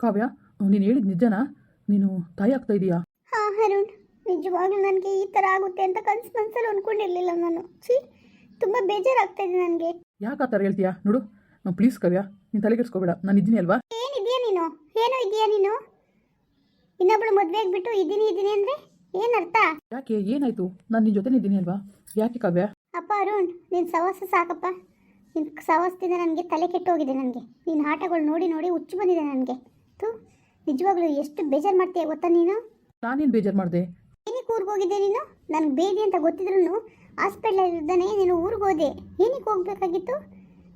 ಕಾವ್ಯ ನೀನು ಹೇಳಿದ ನಿಜನಾ? ನೀನು ತಾಯಿ ಆಗ್ತಾ ಇದೀಯಾ? ಹಾ ಅರುಣ್ ನಿಜವಾಗ್ಲೂ ನನಗೆ ಈ ಥರ ಆಗುತ್ತೆ ಅಂತ ಕನ್ಸು ಮನಸ್ಸಲ್ಲಿ ಅನ್ಕೊಂಡಿರ್ಲಿಲ್ಲ ನಾನು. ಛೀ ತುಂಬ ಬೇಜಾರಾಗ್ತಾ ಇದೆ ನನಗೆ. ಯಾಕೆ ಆ ಥರ ಹೇಳ್ತೀಯಾ? ನೋಡು ಪ್ಲೀಸ್ ಕಾವ್ಯ ನೀನು ಕೆಡಿಸ್ಕೋಬೇಡ ನಾನು ಇದ್ದೀನಿ ಅಲ್ವಾ? ಏನಿದೆಯಾ ನೀನು? ಏನೋ ಇದೆಯಾ ನೀನು? ಇನ್ನೊಬ್ಳು ಮದುವೆ ಆಗಿಬಿಟ್ಟು ಇದ್ದೀನಿ ಇದ್ದೀನಿ ಅಂದರೆ ಏನರ್ಥ ಯಾಕೆ ಏನಾಯ್ತು? ನಾನು ನಿನ್ನ ಜೊತೆ ಇದ್ದೀನಿ ಅಲ್ವಾ? ಯಾಕೆ ಕವ್ಯ? ಅಪ್ಪ ಅರುಣ್ ನಿನ್ನ ಸವಾಸ ಸಾಕಪ್ಪ. ನಿನ್ನ ಸವಾಸದಿಂದ ನನಗೆ ತಲೆ ಕೆಟ್ಟೋಗಿದೆ ನನಗೆ. ನಿನ್ನ ಆಟಗಳು ನೋಡಿ ನೋಡಿ ಹುಚ್ಚು ಬಂದಿದೆ ನನಗೆ. ನಿಜವಾಗ್ಲೂ ಎಷ್ಟು ಬೇಜಾರು ಮಾಡ್ತೀಯ ಗೊತ್ತಾ ನೀನು? ನಾನೇನು ಬೇಜಾರು ಮಾಡಿದೆ? ಏನಕ್ಕೆ ಊರಿಗೆ ಹೋಗಿದ್ದೆ ನೀನು? ನನಗೆ ಬೇದಿ ಅಂತ ಗೊತ್ತಿದ್ರು ಹಾಸ್ಪಿಟಲ್ ಇದ್ದಾನೆ ನೀನು ಊರಿಗೆ ಹೋದೆ. ಏನಕ್ಕೆ ಹೋಗ್ಬೇಕಾಗಿತ್ತು?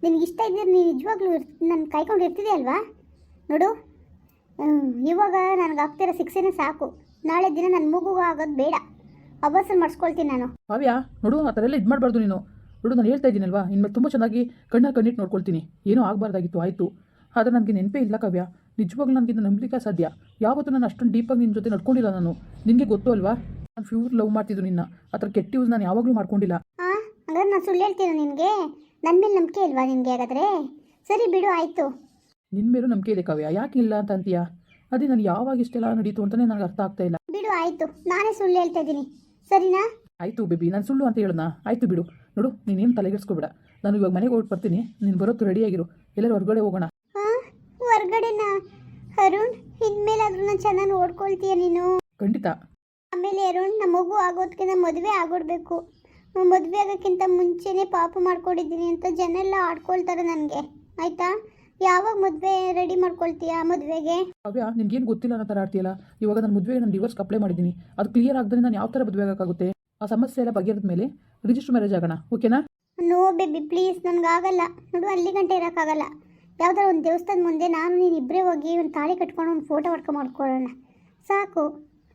ನಿನಗೆ ಇಷ್ಟ ಇದ್ದರೆ ನೀನು ನಿಜವಾಗ್ಲೂ ನನ್ನ ಕಾಯ್ಕೊಂಡು ಇರ್ತಿದೆ ಅಲ್ವಾ? ನೋಡು. ಇವಾಗ ನನಗೆ ಆಗ್ತಿರೋ ಶಿಕ್ಷೆನೇ ಸಾಕು. ನಾಳೆ ದಿನ ನನ್ನ ಮಗು ಆಗೋದು ಬೇಡ. ಅಭ್ಯಾಸ ಮಾಡಿಸ್ಕೊಳ್ತೀನಿ ನಾನು. ಕಾವ್ಯ ನೋಡು ಆ ಥರ ಎಲ್ಲ ಇದು ಮಾಡಬಾರ್ದು ನೀನು. ನೋಡು ನಾನು ಹೇಳ್ತಾ ಇದ್ದೀನಲ್ವಾ ಇನ್ಮೇಲೆ ತುಂಬ ಚೆನ್ನಾಗಿ ಕಣ್ಣ ಕಣ್ಣಿಟ್ಟು ನೋಡ್ಕೊಳ್ತೀನಿ. ಏನೂ ಆಗಬಾರ್ದಾಗಿತ್ತು ಆಯಿತು. ಆದರೆ ನನಗೆ ನೆನಪೇ ಇಲ್ಲ ಕಾವ್ಯ. ನಿಜವಾಗ್ಲೂ ನನಗೆ ಇದು ನಂಬಲಿಕ್ಕೆ ಸಾಧ್ಯ? ಯಾವತ್ತೂ ನಾನು ಅಷ್ಟೊಂದು ಡೀಪಾಗಿ ನಿನ್ನ ಜೊತೆ ನಡ್ಕೊಂಡಿಲ್ಲ ನಾನು. ನಿನಗೆ ಗೊತ್ತು ಅಲ್ವಾ? ನಾನು ಫ್ಯೂರ್ ಲವ್ ಮಾಡ್ತಿದ್ದು ನಿನ್ನ. ಆ ಥರ ಕೆಟ್ಟ ಯೂಸ್ ನಾನು ಯಾವಾಗಲೂ ಮಾಡ್ಕೊಂಡಿಲ್ಲ. ಹಂಗಾದ್ರೆ ನಾನು ಸುಳ್ಳು ಹೇಳ್ತೀನಿ ನಿನಗೆ? ನನ್ನ ಮೇಲೆ ನಂಬಿಕೆ ಇಲ್ವಾ ನಿನಗೆ ಹಾಗಾದರೆ? ಸರಿ ಬಿಡು ಆಯಿತು. ನಿನ್ನ ಮೇಲೂ ನಂಬಿಕೆ ಇದೆ ಕವ್ಯ. ಯಾಕೆ ಇಲ್ಲ ಅಂತ ಅಂತೀಯ? ಅದೇ ನಾನು ಯಾವಾಗ ಇಷ್ಟೆಲ್ಲ ನಡೀತು ಅಂತಲೇ ನನಗೆ ಅರ್ಥ ಆಗ್ತಾ ಇಲ್ಲ. ಬಿಡು ಆಯಿತು. ನಾನೇ ಸುಳ್ಳು ಹೇಳ್ತಾ ಇದ್ದೀನಿ. ಸರಿನಾ? ಆಯಿತು ಬೇಬಿ ನಾನು ಸುಳ್ಳು ಅಂತ ಹೇಳೋಣ. ಆಯಿತು ಬಿಡು. ನೋಡು ನೀನೇನು ತಲೆಗೆಡ್ಸ್ಕೊಬೇಡ. ನಾನು ಇವಾಗ ಮನೆಗೆ ಹೊರಟು ಬರ್ತೀನಿ ನೀನು ಬರೋತ್ತು ರೆಡಿಯಾಗಿರು ಎಲ್ಲರೂ ಹೊರಗಡೆ ಹೋಗೋಣ. ಹೊರ್ಗಡೆನಾ? ಅರುಣ್ ಇನ್ಮೇಲೆ ನಾನು ಚೆನ್ನಾಗಿ ನೋಡ್ಕೊಳ್ತೀಯ ನೀನು? ಖಂಡಿತ. ಆಮೇಲೆ ಅರುಣ್ ನಮಗೂ ಮಗು ಆಗೋದಕ್ಕಿಂತ ಮದುವೆ ಆಗೋಡ್ಬೇಕು ಮದುವೆ ಆಗೋಕ್ಕಿಂತ ಮುಂಚೆನೇ ಪಾಪ ಮಾಡ್ಕೊಂಡಿದ್ದೀನಿ ಅಂತ ಜನ ಎಲ್ಲ ಆಡ್ಕೊಳ್ತಾರೆ ನನಗೆ. ಆಯ್ತಾ? ಯಾವಾಗ ಮದುವೆ ರೆಡಿ ಮಾಡ್ಕೊಳ್ತೀಯಾ ಮದುವೆಗೆ? ಕಾವ್ಯ ನಿನ್ಗೇನು ಗೊತ್ತಿಲ್ಲ ಅನ್ನೋ ಥರ ಆಡ್ತೀಯಲ್ಲ? ಇವಾಗ ನಾನು ಮದುವೆಗೆ ನಾನು ಡಿವೋರ್ಸ್ ಅಪ್ಲೈ ಮಾಡಿದ್ದೀನಿ. ಅದು ಕ್ಲಿಯರ್ ಆಗದ್ರೆ ನಾನು ಯಾವ ಥರ ಮದುವೆ ಆಗೋಕ್ಕಾಗುತ್ತೆ? ಆ ಸಮಸ್ಯೆ ಎಲ್ಲ ಬಗೆಹರಿದ ಮೇಲೆ ರಿಜಿಸ್ಟರ್ ಮ್ಯಾರೇಜ್ ಆಗೋಣ ಓಕೆನಾ ನೋ? Baby please ನನಗಾಗಲ್ಲ. ನೋಡು ಅಲ್ಲಿ ಗಂಟೆ ಇರೋಕ್ಕಾಗಲ್ಲ. ಯಾವ್ದಾದ್ರು ಒಂದು ದೇವಸ್ಥಾನದ ಮುಂದೆ ನಾನು ನೀನು ಇಬ್ಬರೇ ಹೋಗಿ ಒಂದು ತಾಳಿ ಕಟ್ಕೊಂಡು ಒಂದು ಫೋಟೋ ಹೊಡ್ಕೊ ಮಾಡ್ಕೊಳ್ಳೋಣ. ಸಾಕು.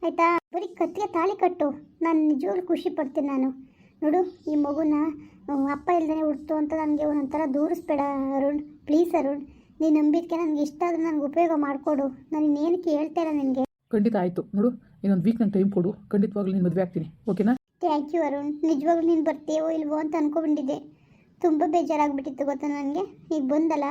ಆಯಿತಾ? ಬರೀ ಕತ್ತಿಗೆ ತಾಳಿ ಕಟ್ಟು. ನಾನು ನಿಜವಾಗ್ಲೂ ಖುಷಿ ಪಡ್ತೀನಿ ನಾನು. ನೋಡು ಈ ಮಗುನ ಅಪ್ಪ ಇಲ್ದೇ ಹುಡ್ತು ಅಂತ ನನಗೆ ಒಂಥರ ದೂರಿಸ್ಬೇಡ ಅರುಣ್. ಪ್ಲೀಸ್ ಅರುಣ್ ನೀನು ನಂಬಿಕೆ ನನಗೆ ಇಷ್ಟ ಆದರೆ ನನಗೆ ಉಪಯೋಗ ಮಾಡಿಕೊಡು. ನಾನು ಇನ್ನೇನು ಕೇಳ್ತಾ ಇಲ್ಲ ನಿನಗೆ. ಖಂಡಿತ ಆಯಿತು. ನೋಡು ಇನ್ನೊಂದು ವೀಕ್ ನಂಗೆ ಟೈಮ್ ಕೊಡು. ಖಂಡಿತವಾಗ್ಲೂ ನೀನು ಮದುವೆ ಆಗ್ತೀನಿ. ಓಕೆನಾ? Thank you Arun. ನಿಜವಾಗ್ಲೂ ನೀನು ಬರ್ತೀಯೋ ಇಲ್ವೋ ಅಂತ ಅನ್ಕೊಂಡಿದ್ದೆ ತುಂಬ ಬೇಜಾರಾಗ್ಬಿಟ್ಟಿತ್ತು ಗೊತ್ತಾ ನನಗೆ? ಈಗ ಬಂದಲ್ಲ?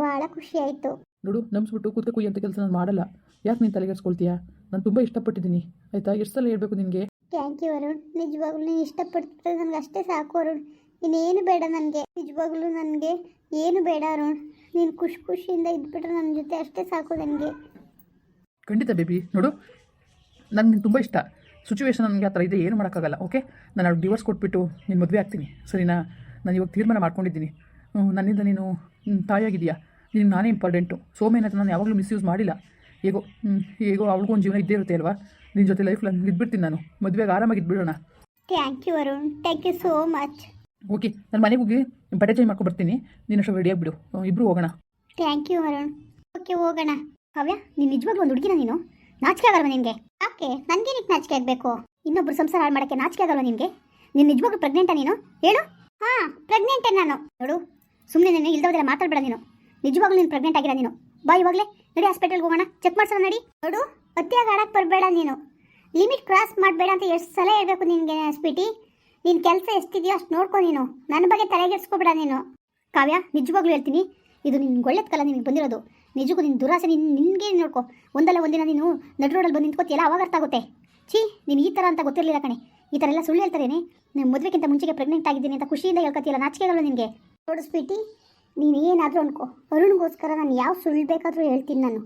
ಭಾಳ ಖುಷಿ ಆಯಿತು. ನೋಡು ನಂಬಿಸ್ಬಿಟ್ಟು ಬಿಟ್ಟು ಕುಯ್ಯಿ ಅಂತ ಕೆಲಸ ನಾನು ಮಾಡಲ್ಲ. ಯಾಕೆ ನೀನು ತಲೆಗೆಡ್ಸ್ಕೊಳ್ತೀಯಾ ನಾನು ತುಂಬ ಇಷ್ಟಪಟ್ಟಿದ್ದೀನಿ. ಆಯಿತಾ? ಎಷ್ಟು ಸಲ ಹೇಳಬೇಕು ನಿನಗೆ? Thank you Arun. ನಿಜವಾಗ್ಲೂ ನೀನು ಇಷ್ಟಪಡ್ತಿದ್ರೆ ನನಗೆ ಅಷ್ಟೇ ಸಾಕು ಅರುಣ್. ಇನ್ನೇನು ಬೇಡ ನನಗೆ. ನಿಜವಾಗ್ಲೂ ನನಗೆ ಏನು ಬೇಡ ಅರುಣ್. ನೀನು ಖುಷಿ ಖುಷಿಯಿಂದ ಇದ್ಬಿಟ್ರೆ ನನ್ನ ಜೊತೆ ಅಷ್ಟೇ ಸಾಕು ನನಗೆ. ಖಂಡಿತ ಬೇಬಿ. ನೋಡು ನನಗೆ ತುಂಬ ಇಷ್ಟ. ಸಿಚುವೇಶನ್ ನನಗೆ ಆ ಥರ ಇದೆ ಏನು ಮಾಡೋಕ್ಕಾಗಲ್ಲ ಓಕೆ ನಾನು ಅವ್ರಿಗೆ ಡಿವೋರ್ಸ್ ಕೊಟ್ಬಿಟ್ಟು ನೀನು ಮದುವೆ ಆಗ್ತೀನಿ. ಸರಿನಾ? ನಾನು ಇವಾಗ ತೀರ್ಮಾನ ಮಾಡ್ಕೊಂಡಿದ್ದೀನಿ. ನನ್ನಿಂದ ನೀನು ತಾಯಿಯಾಗಿದೆಯಾ ನಿನಗೆ ನಾನೇ ಇಂಪಾರ್ಟೆಂಟು ಸೋಮೇನ ನಾನು ಯಾವಾಗಲೂ ಮಿಸ್ಯೂಸ್ ಮಾಡಿಲ್ಲ. ಹೇಗೋ ಹೇಗೋ ಅವ್ಳಿಗೂ ಒಂದು ಜೀವನ ಇದ್ದೇ ಇರುತ್ತೆ ಅಲ್ವಾ? ನಿನ್ನ ಜೊತೆ ಲೈಫ್ ಇದ್ಬಿಡ್ತೀನಿ ನಾನು. ಮದುವೆಗೆ ಆರಾಮಾಗಿ ಇದ್ಬಿಡೋಣ. Thank you Arun thank you so much okay ನಾನು ಮನೆಗೆ ಹೋಗಿ ಬಟ್ಟೆ ಚೇಂಜ್ ಮಾಡ್ಕೊಂಡು ಬರ್ತೀನಿ. ನೀನು ಅಷ್ಟು ರೆಡಿ ಆಗಿಬಿಡು. ಇಬ್ಬರು ಹೋಗೋಣ. ಥ್ಯಾಂಕ್ ಯು ಅರುಣ್ ಓಕೆ ಹೋಗೋಣ. ಕಾವ್ಯ ನೀನು ನಿಜವಾಗ್ಲೂ ಒಂದು ಹುಡುಗಿನ ನೀನು? ನಾಚಿಕೆ ಆಗಲ್ವಾ ನಿನಗೆ? ಯಾಕೆ ನನಗೇನಕ್ಕೆ ನಾಚಿಕೆ ಆಗಬೇಕು? ಇನ್ನೊಬ್ರು ಸಂಸಾರ ಹಾಳು ಮಾಡೋಕ್ಕೆ ನಾಚಿಕೆ ಆಗಲ್ವಾ ನಿನಗೆ? ನೀನು ನಿಜವಾಗ್ಲೂ ಪ್ರೆಗ್ನೆಂಟಾ ನೀನು? ಹೇಳು? ಹಾಂ ಪ್ರೆಗ್ನೆಂಟೇ ನಾನು. ನೋಡು ಸುಮ್ಮನೆ ನೀನು ಇಲ್ದೋದ್ರೆ ಮಾತಾಡ್ಬೇಡ ನೀನು. ನಿಜವಾಗ್ಲೂ ನೀನು ಪ್ರೆಗ್ನೆಂಟ್ ಆಗಿರೋ ನೀನು. ಬಾ ಇವಾಗಲೇ, ನಡಿ ಹಾಸ್ಪಿಟಲ್ಗೆ ಹೋಗೋಣ. ಚೆಕ್ ಮಾಡ್ಸೋಣ, ನಡಿ. ನೋಡು ಅತಿಯಾಗಿ ಆಡಕ್ಕೆ ಬರಬೇಡ ನೀನು. ಲಿಮಿಟ್ ಕ್ರಾಸ್ ಮಾಡಬೇಡ ಅಂತ ಎಷ್ಟು ಸಲ ಹೇಳಬೇಕು ನಿನಗೆ ಸ್ವೀಟಿ ನಿನ್ನ ಕೆಲಸ ಎಷ್ಟಿದೆಯೋ ಅಷ್ಟು ನೋಡ್ಕೊ ನೀನು. ನನ್ನ ಬಗ್ಗೆ ತಲೆಗೆಡ್ಸ್ಕೊಬೇಡ ನೀನು. ಕಾವ್ಯ, ನಿಜವಾಗ್ಲೂ ಹೇಳ್ತೀನಿ, ಇದು ನಿನ್ಗೆ ಕಲ ನಿಮಗೆ ಬಂದಿರೋದು. ನಿಜಕ್ಕೂ ನಿನ್ನ ದುರಾಸೆ ನಿನ್ನ ನಿನಗೆ ನೋಡ್ಕೊ? ಒಂದಲ್ಲ ಒಂದಿನ ನೀನು ನಡು ರೋಡಲ್ಲಿ ಬಂದು ನಿಂತ್ಕೋತಿಯಲ್ಲ, ಅವಾಗ ಅರ್ಥ ಆಗುತ್ತೆ. ಛೀ, ನೀನು ಈ ಥರ ಅಂತ ಗೊತ್ತಿರಲಿಲ್ಲ ಕಣೆ. ಈ ಥರ ಎಲ್ಲ ಸುಳ್ಳು ಹೇಳ್ತಾರೇನೆ ನಾನು ಮದುವೆಗಿಂತ ಮುಂಚೆಗೆ ಪ್ರೆಗ್ನೆಂಟ್ ಆಗಿದ್ದೀನಿ ಅಂತ ಖುಷಿಯಿಂದ ಹೇಳ್ಕೊತೀಯಲ್ಲ ನಾಚಿಕೆಗಳು ನಿನಗೆ. ನೋಡು ಸ್ವೀಟಿ, ನೀನು ಏನಾದರೂ ಅನ್ಕೋ. ಅರುಣ್ಗೋಸ್ಕರ ನಾನು ಯಾವ ಸುಳ್ಳು ಬೇಕಾದರೂ ಹೇಳ್ತೀನಿ ನಾನು.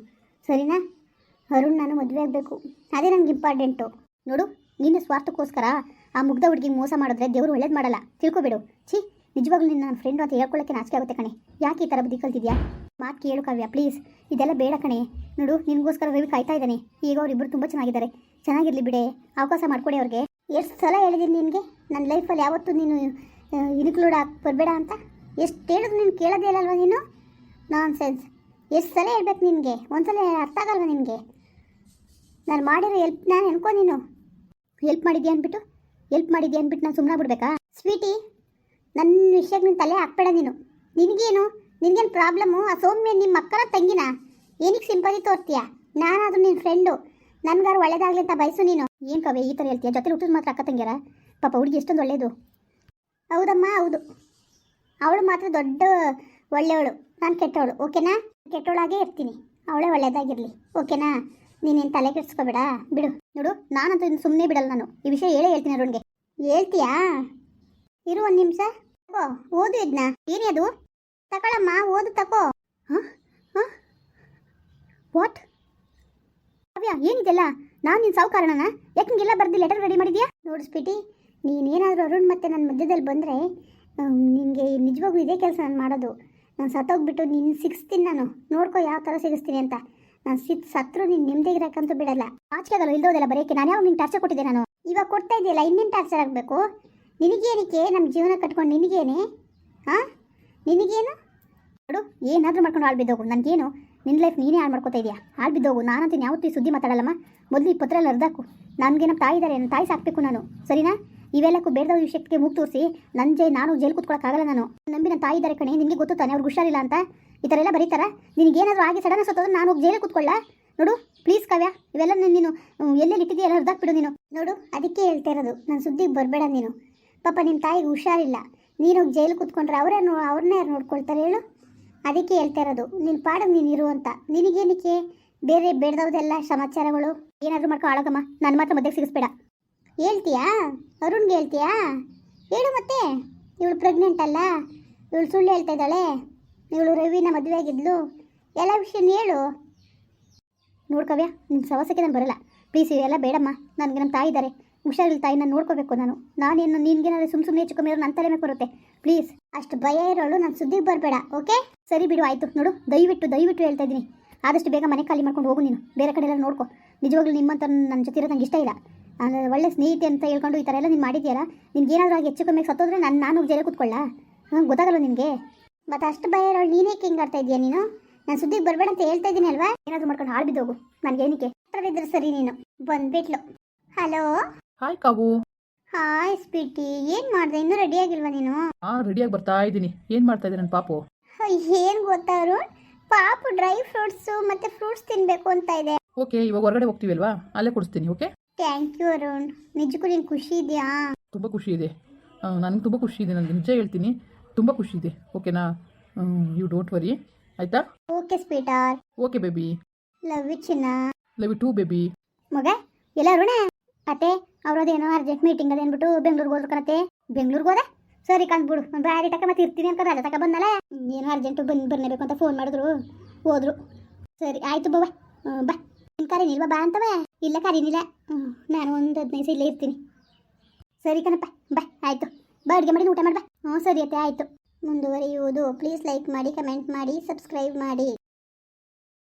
ಸರಿನಾ? ಅರುಣ್ ನಾನು ಮದುವೆ ಆಗಬೇಕು. ಅದೇ ನನಗೆ ಇಂಪಾರ್ಟೆಂಟು ನೋಡು, ನಿನ್ನ ಸ್ವಾರ್ಥಕ್ಕೋಸ್ಕರ ಆ ಮುಗ್ಧ ಹುಡುಗಿಗೆ ಮೋಸ ಮಾಡಿದ್ರೆ ದೇವರು ಒಳ್ಳೇದು ಮಾಡಲ್ಲ. ತಿಳ್ಕೊಬೇಡು. ಛೀ, ನಿಜವಾಗ್ಲೂ ನಿನ್ನ ನನ್ನ ಫ್ರೆಂಡು ಅಂತ ಹೇಳ್ಕೊಳ್ಳೋಕ್ಕೆ ನಾಚಿಕೆ ಆಗುತ್ತೆ ಕಣೆ. ಯಾಕೆ ಈ ಥರ ಬುದ್ಧಿ ಕಲ್ತಿದ್ಯಾ? ಮಾತು ಕೇಳು ಕಾವ್ಯ ಪ್ಲೀಸ್ ಇದೆಲ್ಲ ಬೇಡ ಕಣೆ. ನೋಡು, ನಿನಗೋಸ್ಕರ ರವಿ ಕಾಯ್ತಾ ಇದ್ದಾನೆ. ಈಗ ಅವರಿಬ್ಬರು ತುಂಬ ಚೆನ್ನಾಗಿದ್ದಾರೆ. ಚೆನ್ನಾಗಿರಲಿ ಬಿಡೆ. ಅವಕಾಶ ಮಾಡಿಕೊಡಿ ಅವ್ರಿಗೆ. ಎಷ್ಟು ಸಲ ಹೇಳಿದ್ದೀನಿ ನಿನಗೆ? ನನ್ನ ಲೈಫಲ್ಲಿ ಯಾವತ್ತೂ ನೀನು ಇನ್ಕ್ಲೂಡ್ ಆಗಿ ಬರಬೇಡ ಅಂತ? ಎಷ್ಟು ಹೇಳಿದ್ರು ನೀನು ಕೇಳೋದೇ ಇಲ್ಲಲ್ವ ನೀನು? ನಾನ್ ಸೆನ್ಸ್ ಎಷ್ಟು ಸಲ ಹೇಳ್ಬೇಕು ನಿನಗೆ? ಒಂದ್ಸಲ ಅರ್ಥ ಆಗಲ್ವ ನಿನಗೆ? ನಾನು ಮಾಡಿರೋ ಹೆಲ್ಪ್ ನಾನು ಅನ್ಕೋ ನೀನು. ಹೆಲ್ಪ್ ಮಾಡಿದ್ಯಾ ಅಂದ್ಬಿಟ್ಟು ಹೆಲ್ಪ್ ಮಾಡಿದ್ಯಾ ಅಂದ್ಬಿಟ್ಟು ನಾನು ಸುಮ್ಮನೆ ಬಿಡ್ಬೇಕಾ ಸ್ವೀಟಿ ನನ್ನ ವಿಷಯಕ್ಕೆ ನೀನು ತಲೆ ಹಾಕ್ಬೇಡ ನೀನು. ನಿನಗೇನು? ನಿನಗೇನು ಪ್ರಾಬ್ಲಮ್ಮು ಆ ಸೌಮ್ಯ ನಿಮ್ಮ ಅಕ್ಕನ ತಂಗಿನ? ಏನಕ್ಕೆ ಸಿಂಪತಿ ತೋರ್ತೀಯ? ನಾನಾದ್ರೂ ನಿನ್ನ ಫ್ರೆಂಡು ನನ್ಗಾರು ಒಳ್ಳೇದಾಗಲಿ ಅಂತ ಬಯಸು ನೀನು. ಏನು ಕವೆ ಈ ಥರ ಹೇಳ್ತೀಯ? ಜೊತೆ ಹುಟ್ಟಿದ ಮಾತ್ರ ಅಕ್ಕ ತಂಗಿಯರ? ಪಾಪ ಹುಡುಗಿ ಎಷ್ಟೊಂದು ಒಳ್ಳೇದು. ಹೌದಮ್ಮ, ಹೌದು. ಅವಳು ಮಾತ್ರ ದೊಡ್ಡ ಒಳ್ಳೆಯವಳು. ನಾನು ಕೆಟ್ಟವಳು. ಓಕೆನಾ? ಕೆಟ್ಟವಳಾಗೇ ಇರ್ತೀನಿ. ಅವಳೇ ಒಳ್ಳೆಯದಾಗಿರಲಿ ಓಕೆನಾ? ನೀನೇನು ತಲೆ ಕೆಡಿಸ್ಕೋಬೇಡ. ಬಿಡು. ನೋಡು, ನಾನಂತೂ ಇನ್ನು ಸುಮ್ಮನೆ ಬಿಡಲ್ಲ ನಾನು. ಈ ವಿಷಯ ಹೇಳೇ ಹೇಳ್ತೀನಿ ಅರುಣ್ಗೆ. ಹೇಳ್ತೀಯಾ? ಇರು ಒಂದು ನಿಮಿಷ. ಓ ಓದು ಇದನ್ನ ಏನೇ ಅದು? ತಗೊಳಮ್ಮ, ಓದು ತಗೋ ಹಾಂ? ಹಾಂ? ವಾಟ್ ಕಾವ್ಯ, ಏನಿದೆಲ್ಲ? ನಾನು ನಿನ್ನ ಸಾವುಕಾರಣ ಯಾಕೆ ಹಿಂಗೆಲ್ಲ ಬರ್ದು ಲೆಟರ್ ರೆಡಿ ಮಾಡಿದ್ಯಾ? ನೋಡಿಸ್ಬಿಟ್ಟು ನೀನೇನಾದರೂ ಅರುಣ್ ಮತ್ತೆ ನನ್ನ ಮಧ್ಯದಲ್ಲಿ ಬಂದರೆ ನಿನಗೆ ನಿಜವಾಗ್ಲೂ ಇದೇ ಕೆಲಸ ನಾನು ಮಾಡೋದು. ನಾನು ಸತ್ತೋಗ್ಬಿಟ್ಟು ನಿನ್ನ ಸಿಗಿಸ್ತೀನಿ ನಾನು. ನೋಡ್ಕೊ ಯಾವ ಥರ ಸಿಗಿಸ್ತೀನಿ ಅಂತ. ನಾನು ಸಿತ್ ಸತ್ರು ನೀನು ನೆಮ್ಮದಿಗಿರಕ್ಕಂತೂ ಬಿಡಲ್ಲ. ಆಚೆಗಲ್ಲ ಇಲ್ದೋದಲ್ಲ ಬರೀಕೆ ನಾನು ಯಾವ ನಿಂಗೆ ಟಾರ್ಚರ್ ಕೊಟ್ಟಿದ್ದೆ ನಾನು? ಇವಾಗ ಕೊಡ್ತಾ ಇದೆಯಲ್ಲ ಇನ್ನೇನು ಟಾರ್ಚರ್ ಆಗಬೇಕು? ನಿನಗೇನಕ್ಕೆ? ನಮ್ಮ ಜೀವನ ಕಟ್ಕೊಂಡು ನಿನಗೇನೆ? ಹಾಂ? ನಿನಗೇನು? ನೋಡು, ಏನಾದರೂ ಮಾಡ್ಕೊಂಡು ಹಾಳು ಬಿದ್ದೋಗು. ನನಗೇನು? ನಿನ್ನ ಲೈಫ್ ನೀನೇ ಹಾಳು ಮಾಡ್ಕೊತಾ ಇದೆಯಾ ಹಾಳು ಬಿದ್ದೋಗು. ನಾನಂತೂ ಯಾವತ್ತೂ ಸುದ್ದಿ ಮಾತಾಡಲ್ಲಮ್ಮ? ಮೊದಲು ಈ ಪತ್ರ ಎಲ್ಲ ಅರ್ಧಾಕು ನನಗೆ ನಮ್ಮ ತಾಯಿ ನನ್ನ ತಾಯಿ ಸಾಕಬೇಕು ನಾನು. ಸರಿನಾ? ಇವೆಲ್ಲಕ್ಕೂ ಬೇಡದ ವಿಷಯಕ್ಕೆ ಮೂಗ್ ತೋರಿಸಿ. ನನ್ನ ಜೈ, ನಾನು ಜೈಲು ಕೂತ್ಕೊಳ್ಳೋಕ್ಕಾಗಲ್ಲ ನಾನು. ನಂಬಿನ ತಾಯಿ ಇದ್ದಾರೆ ಕಣೆ, ನಿನಗೆ ಗೊತ್ತು ತಾನೆ ಅವ್ರಿಗೆ ಹುಷಾರಿಲ್ಲ ಅಂತ? ಈ ಥರ ಎಲ್ಲ ಬರೀತಾರ? ನಿನಗೇನಾದರೂ ಆಗಿ ಸಡನ್ ಸತ್ತೋದ್ರೆ ನಾನು ಹೋಗಿ ಕೂತ್ಕೊಳ್ಳ? ನೋಡು ಪ್ಲೀಸ್ ಕಾವ್ಯ, ಇವೆಲ್ಲ ನೀನು ಎಲ್ಲೆಲ್ಲಿ ಇಟ್ಟಿದ್ದೀಯ ಇಟ್ಟಿದೆಯಲ್ಲ ಬಿಡು ನೀನು. ನೋಡು, ಅದಕ್ಕೆ ಹೇಳ್ತಾ ಇರೋದು ನನ್ನ ಸುದ್ದಿಗೆ ಬರಬೇಡ ನೀನು. ಪಾಪ ನಿಮ್ಮ ತಾಯಿಗೆ ಹುಷಾರಿಲ್ಲ. ನೀನು ಜೈಲು ಕೂತ್ಕೊಂಡ್ರೆ ಅವರೇ ನೋ, ಅವ್ರನ್ನೇ ಯಾರು ನೋಡ್ಕೊಳ್ತಾರೆ ಹೇಳು? ಅದಕ್ಕೆ ಹೇಳ್ತಾ ಇರೋದು ನಿನ್ನ ಪಾಡಿಗೆ ನೀನು ಇರು ಅಂತ. ನಿನಗೇನಕ್ಕೆ? ಬೇರೆ ಬೇಡದವ್ದೆಲ್ಲ ಸಮಾಚಾರಗಳು? ಏನಾದರೂ ಮಾಡ್ಕೊ ಆಳಗಮ್ಮ ನನ್ನ ಮಾತ್ರ ಮಧ್ಯಕ್ಕೆ ಸಿಗಿಸ್ಬೇಡ. ಹೇಳ್ತೀಯಾ? ಅರುಣ್ಗೆ ಹೇಳ್ತೀಯಾ? ಹೇಳು ಮತ್ತೆ. ಇವಳು ಪ್ರೆಗ್ನೆಂಟ್ ಅಲ್ಲ. ಇವಳು ಸುಳ್ಳು ಹೇಳ್ತಾ ಇದ್ದಾಳೆ. ಇವಳು ರವಿನ ಮದುವೆ ಆಗಿದ್ಲು ಎಲ್ಲ ವಿಷಯ ಹೇಳು. ನೋಡ್ಕವ್ಯ ನಿನ್ನ ಸವಸಕ್ಕೆ ನಾನು ಬರಲ್ಲ. ಪ್ಲೀಸ್ ಇವೆಲ್ಲ ಬೇಡಮ್ಮ. ನನಗೆ ನಮ್ಮ ತಾಯಿ ಇದ್ದಾರೆ ಹುಷಾರಿಲ್ಲ ತಾಯಿ, ನಾನು ನೋಡ್ಕೋಬೇಕು ನಾನು. ನಾನೇನು ನಿನ್ಗೇನಾದ್ರು ಸುಮ್ಮ ಸುಮ್ಮನೆ ಹೆಚ್ಚು ಕಮ್ಮಿ ನನ್ನ ತಲೆ ಮೇಲೆ ಬರುತ್ತೆ. ಪ್ಲೀಸ್ ಅಷ್ಟು ಭಯ ಇರೋಳು ನಾನು ಸುದ್ದಿಗೆ ಬರಬೇಡ ಓಕೆ ಸರಿ ಬಿಡು, ಆಯಿತು. ನೋಡು, ದಯವಿಟ್ಟು ದಯವಿಟ್ಟು ಹೇಳ್ತಾ ಇದ್ದೀನಿ. ಆದಷ್ಟು ಬೇಗ ಮನೆ ಖಾಲಿ ಮಾಡ್ಕೊಂಡು ಹೋಗು ನೀನು. ಬೇರೆ ಕಡೆ ಎಲ್ಲ ನೋಡ್ಕೊ. ನಿಜವಾಗ್ಲೂ ನಿಮ್ಮಂತ ನನ್ನ ಜೊತೆ ಇರೋ ನಂಗೆ ಇಷ್ಟ ಇಲ್ಲ. ನಾನು ಒಳ್ಳೆ ಸ್ನೇಹಿತೆ ಅಂತ ಹೇಳ್ಕೊಂಡು ಈ ಥರ ಎಲ್ಲ ನೀನು ಮಾಡಿದ್ಯಾರ ನಿನ್ಗೆ ಏನಾದರೂ ಆಗಿ ಹೆಚ್ಚು ಕಮ್ಮಿ ಸತ್ತೋದ್ರೆ ನಾನು ನಾನು ಜೈಲು ಕೂತ್ಕೊಳ್ಳ? ನಂಗೆ ಗೊತ್ತಾಗಲ್ಲ ನಿನಗೆ. ಮತ್ತು ಅಷ್ಟು ಭಯ ಇರೋಳು ನೀನೇ ಹಿಂಗೆ ಆಡ್ತಾ ಇದೀಯ ನೀನು? ನಾನು ಸುದ್ದಿಗೆ ಬರಬೇಡ ಅಂತ ಹೇಳ್ತಾ ಇದ್ದೀನಿ ಅಲ್ವಾ? ಏನಾದರೂ ಮಾಡ್ಕೊಂಡು ಹಾಳು ಬಿದ್ದೋಗು ನನಗೆ ಏನಕ್ಕೆ? ಇದ್ರೆ ಸರಿ ನೀನು. ಬಂದ್ಬಿಟ್ಲು. Hello? Hi Kavu hi sweetie ಏನು ಮಾಡಿದೆ? ಇನ್ನೂ ರೆಡಿ ಆಗಿಲ್ವಾ ನೀನು? ಹಾ ರೆಡಿಯಾಗಿ ಬರ್ತಾ ಇದ್ದೀನಿ. ಏನು ಮಾಡ್ತಾ ಇದ್ದೀನಿ ನನ್ನ ಪಾಪು? ಏನು ಅರುಣ್? ಪಾಪು ಡ್ರೈ ಫ್ರೂಟ್ಸು ಮತ್ತೆ ಫ್ರೂಟ್ಸ್ ತಿನ್ನಬೇಕು ಅಂತ ಇದೆ. ಓಕೆ ಇವಾಗ ಹೊರಗಡೆ ಹೋಗ್ತೀವಿ ಅಲ್ವಾ? ಅಲ್ಲೇ ಕೊಡಿಸ್ತೀನಿ ಓಕೆ ಥ್ಯಾಂಕ್ ಯು ಅರುಣ್ ನಿಜಕ್ಕೂ ನೀನು ಖುಷಿ ಇದೆಯಾ? ತುಂಬ ಖುಷಿ ಇದೆ. ನನಗೆ ತುಂಬ ಖುಷಿ ಇದೆ. ನಾನು ನಿಜ ಹೇಳ್ತೀನಿ. ತುಂಬ ಖುಷಿ ಇದೆ. ಓಕೆನಾ ಯು ಡೋಂಟ್ ವರಿ ಆಯಿತಾ? Okay sweetheart okay baby love you ಚಿನ್ನ. ಲವ್ ಯು ಟು ಬೇಬಿ ಮಗ ಎಲ್ಲ ಅರುಣ? ಅತ್ತೆ ಏನೋ ಅರ್ಜೆಂಟ್ ಮೀಟಿಂಗ್ ಅದ ಅಂದ್ಬಿಟ್ಟು ಬೆಂಗ್ಳೂರಿಗೆ ಹೋದ್ರು ಕಣತ್ತೆ. ಬೆಂಗ್ಳೂರಿಗೆ ಹೋದೆ? ಸರಿ ಕಂದ್ಬಿಡು ಬ್ಯಾರಿ ತಕ ಮತ್ತೆ ಇರ್ತೀನಿ ಅಂತ ರಜೆ ತಕ ಬಂದಲ್ಲ? ಏನೋ ಅರ್ಜೆಂಟ್ ಬಂದು ಬರಲೇಬೇಕು ಅಂತ ಫೋನ್ ಮಾಡಿದ್ರು. ಹೋದ್ರು. ಸರಿ ಆಯ್ತು ಬಾ ಬಾ. ಬಾ. ಕರೆ ಕರೀನಿಲ್ವಾ ಬಾ ಅಂತವ? ಇಲ್ಲ ಕರೀನಿಲ್ಲ ನಾನು ಒಂದು ಹದಿನೈದು ಇಲ್ಲೇ ಇರ್ತೀನಿ. ಸರಿ ಕಣಪ್ಪ, ಬಾ, ಆಯಿತು. ಬಾ, ಅಡುಗೆ ಮಾಡಿ, ಊಟ ಮಾಡ್ಬಾ ಹ್ಞೂ ಸರಿ ಅತ್ತೆ, ಆಯಿತು. ಮುಂದುವರಿಯುವುದು. ಪ್ಲೀಸ್ ಲೈಕ್ ಮಾಡಿ ಕಮೆಂಟ್ ಮಾಡಿ ಸಬ್ಸ್ಕ್ರೈಬ್ ಮಾಡಿ.